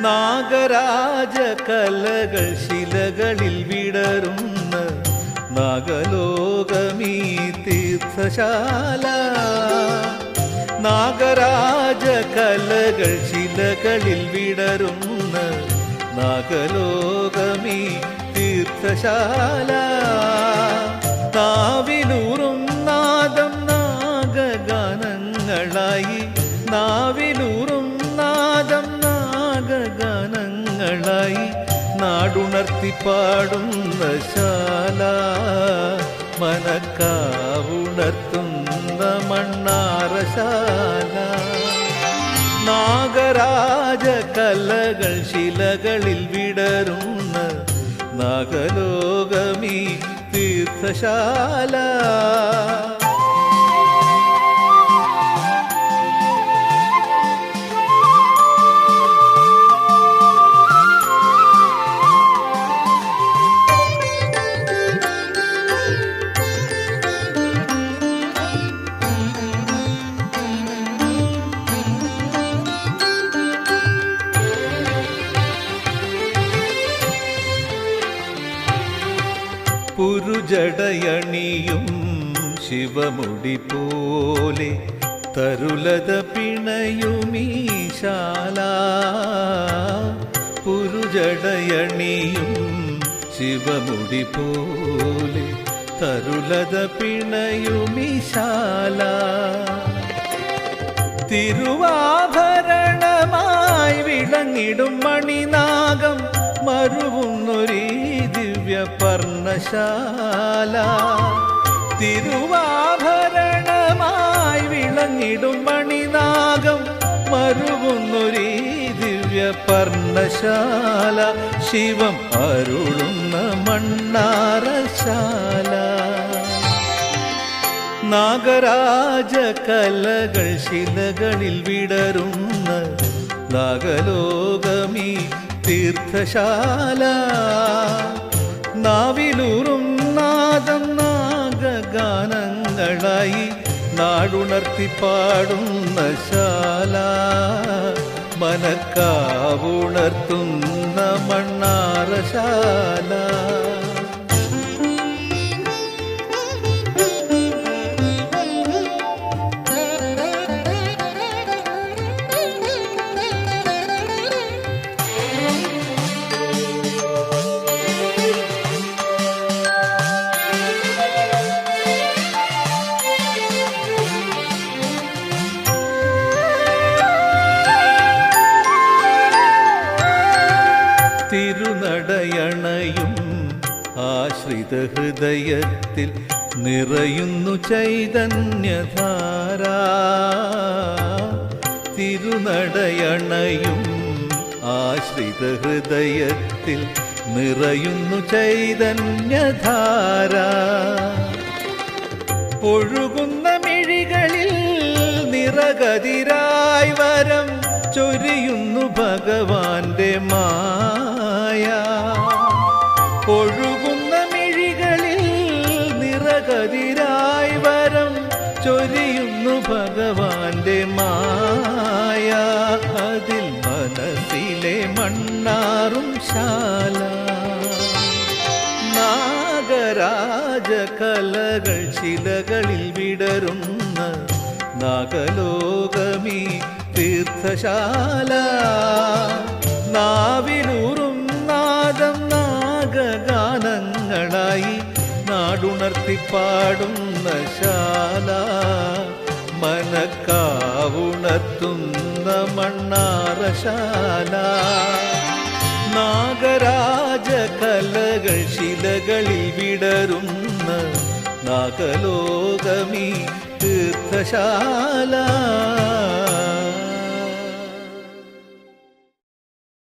നാഗരാജ കലകൾ ശിലകളിൽ വിടരുന്ന നാഗലോകമീ തീർത്ഥശാല. നാഗരാജ കലകൾ ശിലകളിൽ വിടരുന്ന നാഗലോകമീ തീർത്ഥശാല. താവിലൂറും നാദം നാഗഗാനങ്ങളായി നാവിലൂറും നാടുണർത്തി പാടുന്ന ശാല മനക്കാവുണർത്തുന്ന മണ്ണാറശാല നാഗരാജ കലകൾ ശിലകളിൽ വിടരുന്ന നാഗലോകമീ തീർത്ഥശാല. പുരുജടയണിയും ശിവമുടി പോലെ തരുലത പിണയുമീശാല പുരുജടയണിയും ശിവമുടി പോലെ തരുലത പിണയുമീശാല തിരുവാഭരണമായി വിളങ്ങിടും മണിനാഗം മരുവുന്നൊരീ ദിവ്യ പർണശാല തിരുവാഭരണമായി വിളങ്ങിടും മണിനാഗം മരുവുന്നൊരീ ദിവ്യ പർണശാല ശിവം അരുളുന്ന മണ്ണാറശാല. നാഗരാജ കലകൾ ശിലകളിൽ വിടരുന്ന നാഗലോകമീ തീർത്ഥശാല. നാടുണർത്തി പാടുന്ന ശാല മനക്കാവുണർത്തുന്ന മണ്ണാറശാല. ആശ്രിത ഹൃദയത്തിൽ നിറയുന്നു ചൈതന്യധാര. തിരുനടയണയും ആശ്രിത ഹൃദയത്തിൽ നിറയുന്നു ചൈതന്യധാര. ഒഴുകുന്ന മിഴികളിൽ നിറകതിരായി വരം ചൊരിയുന്നു ഭഗവാന്റെ മായ ഒഴുകുന്ന മിഴികളിൽ നിറകതിരായി വരം ചൊരിയുന്നു ഭഗവാന്റെ മായ. അതിൽ മനസ്സിലെ മണ്ണാറും ശാല. നാഗരാജകലകൾ ശിലകളിൽ വിടരുന്ന നാഗലോകമീ തീർത്ഥശാല. നാവിലൂറും നാടുണർത്തി പാടുന്ന ശാല മനക്കാവുണർത്തുന്ന മണ്ണാറശാല നാഗരാജ കലകൾ ശിലകളിൽ വിടരുന്ന നാഗലോകമീ തീർത്ഥശാല.